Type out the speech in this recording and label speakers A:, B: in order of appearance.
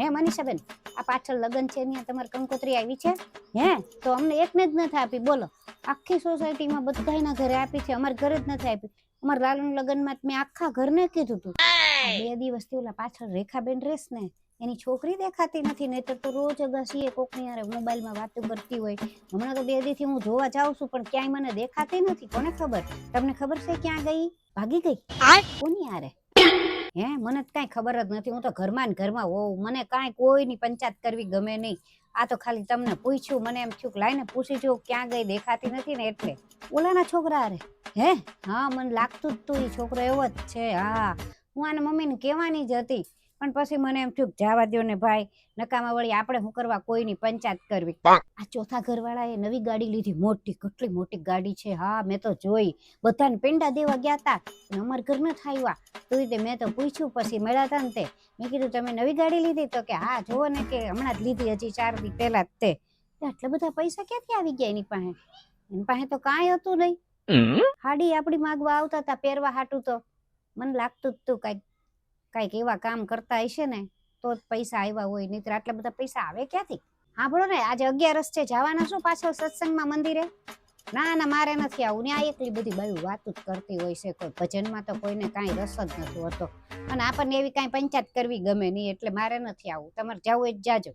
A: હે મનીષાબેન? આ પાછળ લગ્ન છે ને તમારે કંકોત્રી આવી છે? હે તો અમને એકને જ નથી આપી બોલો. આખી સોસાયટીમાં બધાના ઘરે આપી છે અમારા ઘરે જ નથી આપી. અમારા લાલુના લગ્નમાં મેં આખા ઘરને કીધું હતું બે દિવસથી ઓલા પાછળ રેખાબેન રેસ ને એની છોકરી દેખાતી નથી નહીતર તો રોજ અગાસીએ કોકની હારે મોબાઈલમાં વાતો કરતી હોય. હમણાં તો બે દીથી હું જોવા જાઉં છું પણ ક્યાંય મને દેખાતી નથી કોને ખબર? તમને ખબર છે ક્યાં ગઈ? ભાગી ગઈ? કોની હારે? હે? મને તો કાંઈ ખબર જ નથી. હું તો ઘરમાં ને ઘરમાં હોઉં. મને કાંઈ કોઈની પંચાયત કરવી ગમે નહીં. આ તો ખાલી તમને પૂછ્યું. મને એમ થયું લાઈને પૂછી જોઉં ક્યાં ગઈ દેખાતી નથી ને એટલે. ઓલાના છોકરા અરે હે? હા મને લાગતું જ તું એ છોકરો એવો જ છે. હા. હું આને મમ્મીને કહેવાની જ હતી. પણ પછી મને એમ થયું જવા દો દ્યો ને ભાઈ. નકામા વળી આપણે શું કરવા કોઈની પંચાયત કરવી? આ ચોથા ઘરવાળાએ નવી ગાડી લીધી. મોટી કેટલી મોટી ગાડી છે. હા મેં તો જોઈ. બધાને પેંડા દેવા ગયા હતા અમારા ઘર ન આવ્યા તો રીતે મેં તો પૂછ્યું પછી મળ્યા હતા ને તે. મેં કીધું તમે નવી ગાડી લીધી? તો કે હા જુઓ ને કે હમણાં જ લીધી હજી ચાર દી પહેલા જ તે. તે આટલા બધા પૈસા ક્યાંથી આવી ગયા એની પાસે? એની પાસે તો કાંઈ હતું નહીં. હાડી આપણી માગવા આવતા હતા પહેરવા હાટું તો. મને લાગતું જ તું કાંઈક કાંઈક એવા કામ કરતા હશે ને તો જ પૈસા આવ્યા હોય. નહીતર આટલા બધા પૈસા આવે ક્યાંથી? હા બોલો ને આજે અગિયારસ છે. જવાના શું પાછળ સત્સંગમાં મંદિરે? ના ના, મારે નથી આવું. ને આ એકલી બધી બાયું વાત જ કરતી હોય છે કોઈ. ભજનમાં તો કોઈને કાંઈ રસ જ નથી હોતો. અને આપણને એવી કાંઈ પંચાયત કરવી ગમે નહીં, એટલે મારે નથી આવું. તમારે જવું જ જાજો.